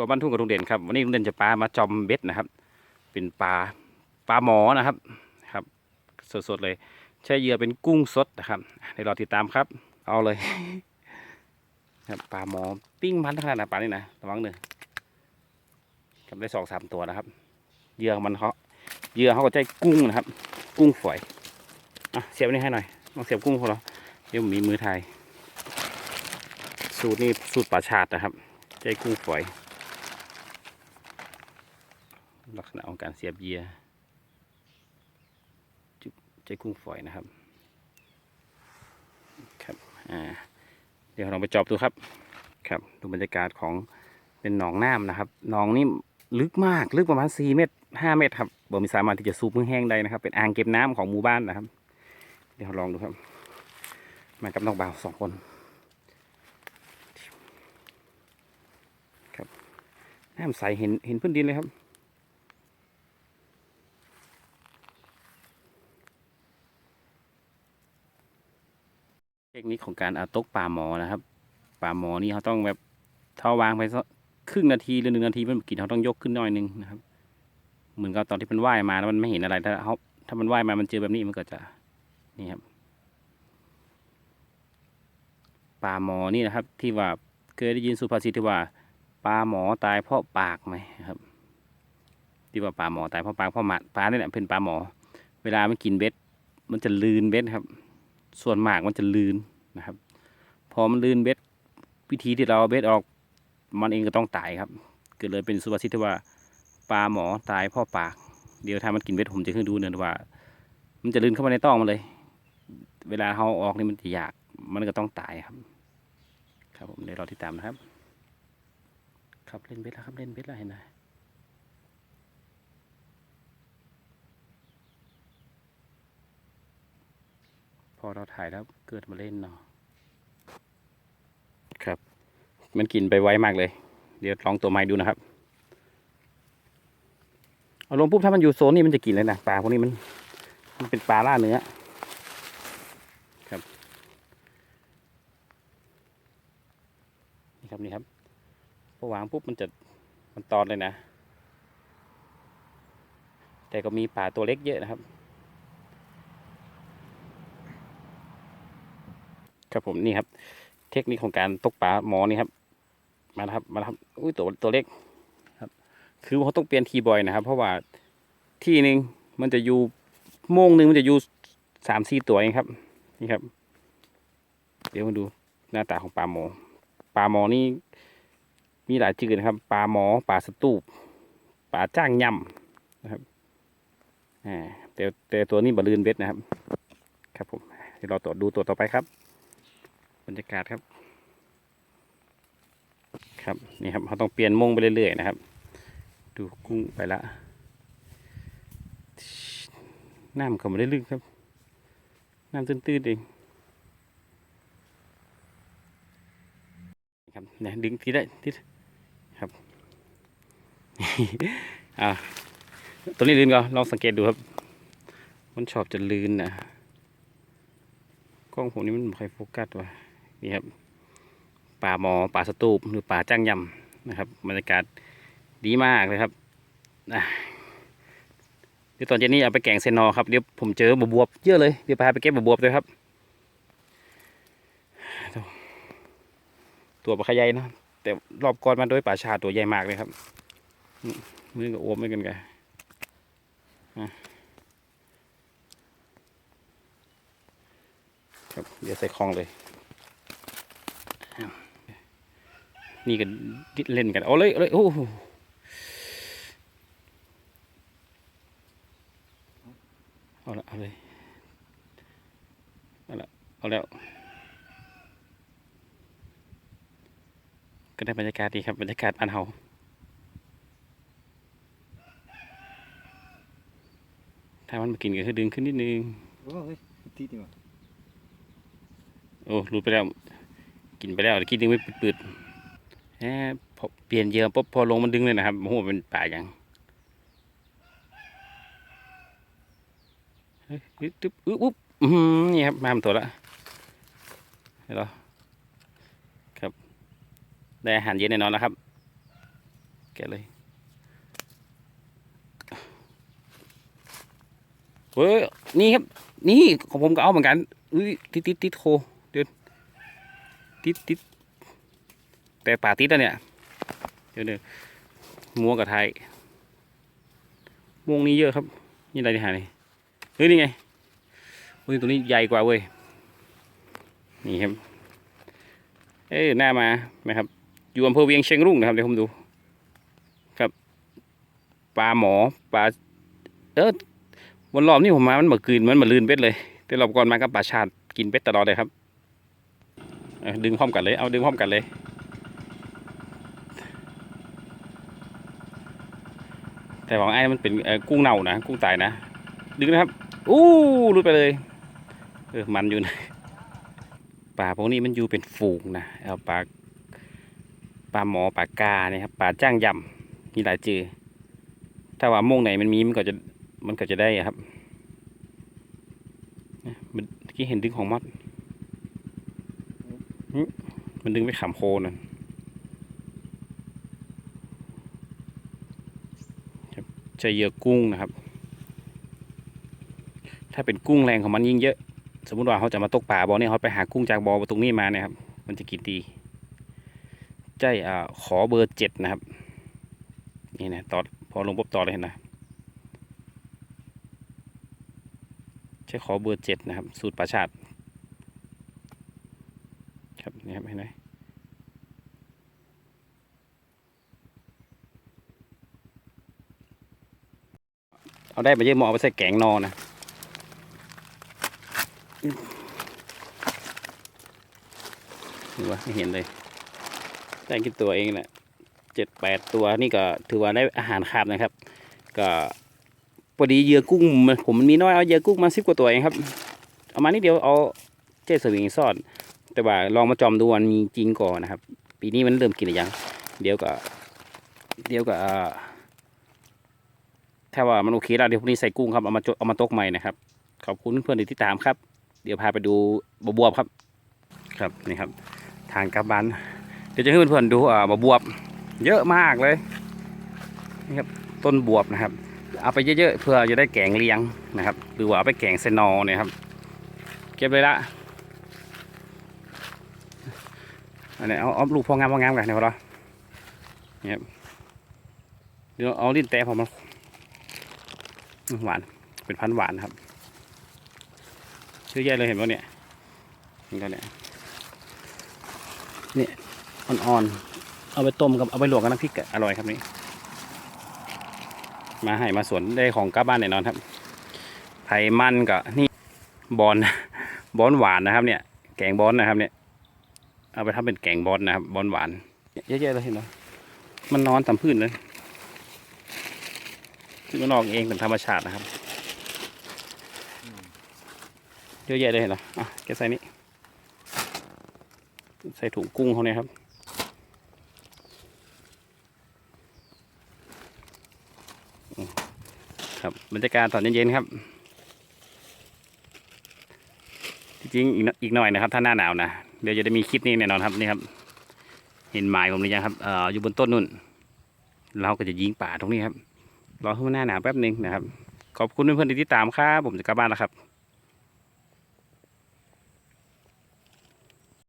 ัวบ้านทุ่งกับลุงเด่นครับวันนี้ลุงเด่นจะปลามาจอมเบ็ดนะครับ เป็นปลาปลาหมอนะครับครับ สดๆเลย ใช้เหยื่อเป็นกุ้งสดนะครับเดี๋ยวรอติดตามครับ เอาเลยครับปลาหมอปิ้งมันขนาดไหนปลานี่นะระวังเนอะครับได้สองสามตัวนะครับเหยื่อมันเขาเหยื่อเขาก็ใจกุ้งนะครับ กุ้งฝอยอะเสียบนี่ให้หน่อยลองเสียบกุ้งเขาเรอเดี๋ยวมีมือไทยสูตรนี้สูตรป่าชาตินะครับใจกุ้งฝอย ลักษณะของการเสียบเหยื่อจุบใจกุ้งฝอยนะครับครับอ่าเดี๋ยวเราไปจอบดูครับครับดูบรรยากาศของเป็นหนองน้ำนะครับหนองนี่ลึกมากลึกประมาณ4เมตร5เมตรครับบ่มีสามารถที่จะสูบมือแห้งได้นะครับ เป็นอ่างเก็บน้ำของหมู่บ้านนะครับ เดี๋ยวลองดูครับ มากับน้องบ่าวสองคนครับน้ำใสเห็นเห็นพื้นดินเลยครับ เทคนิคของการเอาตกปลาหมอนะครับปลาหมอนี่เขาต้องแบบเท่าวางไปสักครึ่งนาทีหรือหนึ่งนาทีมันกินเขาต้องยกขึ้นหน่อยหนึงนะครับ เหมือนกับตอนที่มันว่ายมาแล้วมันไม่เห็นอะไรถ้าเขาถ้ามันว่ายมามันเจอแบบนี้มันก็จะนี่ครับปลาหมอนี่นะครับ ที่ว่าเคยได้ยินสุภาษิตที่ว่าปลาหมอตายเพราะปากไหมครับ ที่ว่าปลาหมอตายเพราะปากเพราะหมาปลาเนี่ยแหละเป็นปลาหมอ เวลามันกินเบ็ด มันจะลืนเบ็ดครับ ส่วนมากมันจะลื่นนะครับ พอมันลื่นเบ็ดวิธีที่เราเบ็ดออกมันเองก็ต้องตายครับเกิดเลยเป็นสุภาษิตที่ว่าปลาหมอตายพ่อปาก เดี๋ยวถ้ามันกินเบ็ดผมจะขึ้นดูเนื่อว่า มันจะลื่นเข้ามาในต้องมันเลย เวลาเขาออกนี่มันจะอยากมันก็ต้องตายครับ ครับผมเดี๋ยวรอติดตามนะครับ ครับเล่นเบ็ดแล้วครับเล่นเบ็ดแล้วเห็นไหม พอเราถ่ายแล้วเกิดมาเล่นเนาะครับ มันกินไปไวมากเลย เดี๋ยวลองตัวไม้ดูนะครับเอาลงปุ๊บถ้ามันอยู่โซนนี้มันจะกินเลยนะปลาพวกนี้มัน มันเป็นปลาล่าเนื้อครับนี่ครับนี่ครับพอวางปุ๊บมันจะมันตอดเลยนะ แต่ก็มีปลาตัวเล็กเยอะนะครับ ครับผมนี่ครับ เทคนิคของการตกปลาหมอนี่ครับ มาครับมาครับอุ้ยตัวตัวเล็กครับ คือเขาต้องเปลี่ยนทีบ่อยนะครับ เพราะว่าที่หนึ่งมันจะอยู่โมงหนึ่งมันจะอยู่สามสี่ตัวเองครับ นี่ครับ เดี๋ยวมาดูหน้าตาของปลาหมอปลาหมอนี่มีหลายชื่อนะครับปลาหมอปลาสตูปปลาจ้างยำนะครับอ่าแต่แต่ตัวนี้บอลืนเบ็ดนะครับ ครับผมเดี๋ยวเราต่อดูตัวต่อไปครับ รรยากาศครับ ครับนี่ครับเขาต้องเปลี่ยนมงไปเรื่อยๆนะครับ ดูกุ้งไปละน้ำเขาไม่ได้ลึกครับ น้ำตื้นๆเองครับเนี่ยดึงทีได้ทีครับอ่าตัวนี้ลื่นก็ลองสังเกตดูครับ มันชอบจะลื่นนะกล้องผมนี่มันไม่ค่อยโฟกัสว่ะ นี่ครับป่าหมอป่าสตูปหรือป่าจ้างยำนะครับบรรยากาศดีมากเลยครับอะเดี๋ยวตอนเย็นนี้เอาไปแกงเซนอครับเดี๋ยวผมเจอบวบเยอะเลยเดี๋ยวพาไปเก็บบวบๆเลยครับ ตัวปลาขยายนะแต่รอบก่อนมาโดยป่าชาตัวใหญ่มากเลยครับนี่มือกับโอมไม่กันกันครับเดี๋ยวใส่คลองเลย นี่ก็ดิเล่นกันเอาเลยเอาเลยโอ้โหเอาละเอาเลยเอาละเอาแล้ว ก็ได้บรรยากาศดีครับบรรยากาศอันเฮาถ้ามันมากินก็คือดึงขึ้นนิดนึงโอ้ยตีดีว่ะโอ้หลุดไปแล้ว กินไปแล้วคิดดึงไม่ปืดๆ แหมเปลี่ยนเยื่อปุ๊บพอลงมันดึงเลยนะครับโอ้โหเป็นป่าอย่างเฮ้ยอึ๊บอึ๊บอึ๊บอุ๊บอื้อหือนี่ครับมาเป็นตัวละเห็นเหรอครับ ได้อาหารเย็นแน่นอนแล้วครับกะเลยเฮ้ยนี่ครับ นี่ของผมก็เอาเหมือนกันอุ้ยติดติดติดโคเดี๋ยวติดติด แต่ป่าติดแล้วเนี่ย เดี๋ยวเดี๋ยวมัวกับไทยม่วงนี้เยอะครับ นี่อะไรที่หานี่เฮ้ยนี่ไงเฮ้ยตัวนี้ใหญ่กว่าเว้ย นี่ครับ เอ้ยหน้ามานะครับ อยู่อำเภอเวียงเชียงรุ่งนะครับเดี๋ยวผมดู ครับปลาหมอปลาเออวันรอบนี้ผมมา มันเหมือนคืนมันเหมือนลืนเป็ดเลย แต่รอบก่อนมากับปลาชาติกินเป็ดตลอดเลยครับดึงพร้อมกันเลย เอาดึงพร้อมกันเลย แต่ของไอ้มันเป็นกุ้งเน่านะกุ้งตายนะดึงนะครับอู้รุดไปเลยเออมันอยู่นะปลาพวกนี้มันอยู่เป็นฝูงนะเอาปลาปลาหมอปลากาเนี่ยครับปลาจ้างยำมีหลายจือถ้าว่าม่งไหนมันมีมันก็จะมันก็จะได้ครับเนี่ยมันเมื่อกี้เห็นดึงของมัดมันดึงไปขำโคนั่น จะเหยื่อกุ้งนะครับ ถ้าเป็นกุ้งแรงของมันยิ่งเยอะ สมมติว่าเขาจะมาตกป่าบอเนี่ยเขาไปหากุ้งจากบอตรงนี้มาเนี่ยครับ มันจะกินดีใจอ่าขอเบอร์เจ็ดนะครับ นี่นะตอดพอลงปุ๊บตอดเลยเห็นนะใช้ขอเบอร์เจ็ดนะครับ สูตรปลาชาติ ครับนี่ครับเห็นไหม เอาได้มาเยอะหมอเอาไปใส่แกงนอนะดูว่าไม่เห็นเลยได้กินตัวเองแหละเจ็ดแปดตัวนี่ก็ถือว่าได้อาหารขาบนะครับ ก็พอดีเหยื่อกุ้งผมมันมีน้อยเอาเหยื่อกุ้งมาสิบกว่าตัวเองครับเอามานิดเดียวเอาเจ๊สวิงซ่อนแต่ว่าลองมาจอมดูวันมีจริงก่อนนะครับ ปีนี้มันเริ่มกินหรือยัง เดี๋ยวก็เดี๋ยวก็ ถ้าว่ามันโอเคแล้วเดี๋ยวพรุ่งนี้ใส่กุ้งครับเอามาจเอามาตกใหม่นะครับขอบคุณเพื่อนๆที่ตามครับ เดี๋ยวพาไปดูบวบวบครับ ครับนี่ครับ ทางกลับบ้านเดี๋ยวจะให้เพื่อนๆดูอ่าบวบวบ เยอะมากเลยนี่ครับต้นบวบนะครับ เอาไปเยอะๆเพื่อจะได้แกงเลี้ยงนะครับ หรือว่าเอาไปแกงเซนอเนี่ยครับ เก็บเลยละอันนี้เอาเอาลูกพองามพองามกันนะพอเราเนี่ยเดี๋ยวเอาลิ้นแตะพอมัน หวาน เป็นพันหวานครับ ชื่อแย่เลยเห็นป่ะเนี่ยนี่ก็เนี่ยเนี่ยอ่อนๆ เอาไปต้มกับเอาไปลวกกับน้ำพริกอร่อยครับนี่ มาให้มาสวนได้ของกลับบ้านแน่นอนครับ ไผ่มันกับนี่บอนบอนหวานนะครับ เนี่ย แกงบอนนะครับ เนี่ย เอาไปทำเป็นแกงบอนนะครับบอนหวานเยอะๆเลยเห็นไหมมันนอนตามพื้นเลย ที่มันออกเองเป็นธรรมชาตินะครับเยอะแยะเลยเหรออะแกใส่นี่ใส่ถุงกุ้งเขาเนี่ยครับครับบรรยากาศตอนเย็นๆครับ จริงๆอีกหน่อยนะครับถ้าหน้าหนาวนะเดี๋ยวจะได้มีคลิปนี้แน่นอนครับนี่ครับ เห็นหมายผมหรือยังครับอออยู่บนต้นนู่น เราก็จะยิงป่าตรงนี้ครับ รอให้มันหน้าหนาวแป๊บหนึ่งนะครับ ขอบคุณเพื่อนๆที่ติดตามครับ ผมจะกลับบ้านแล้วครับ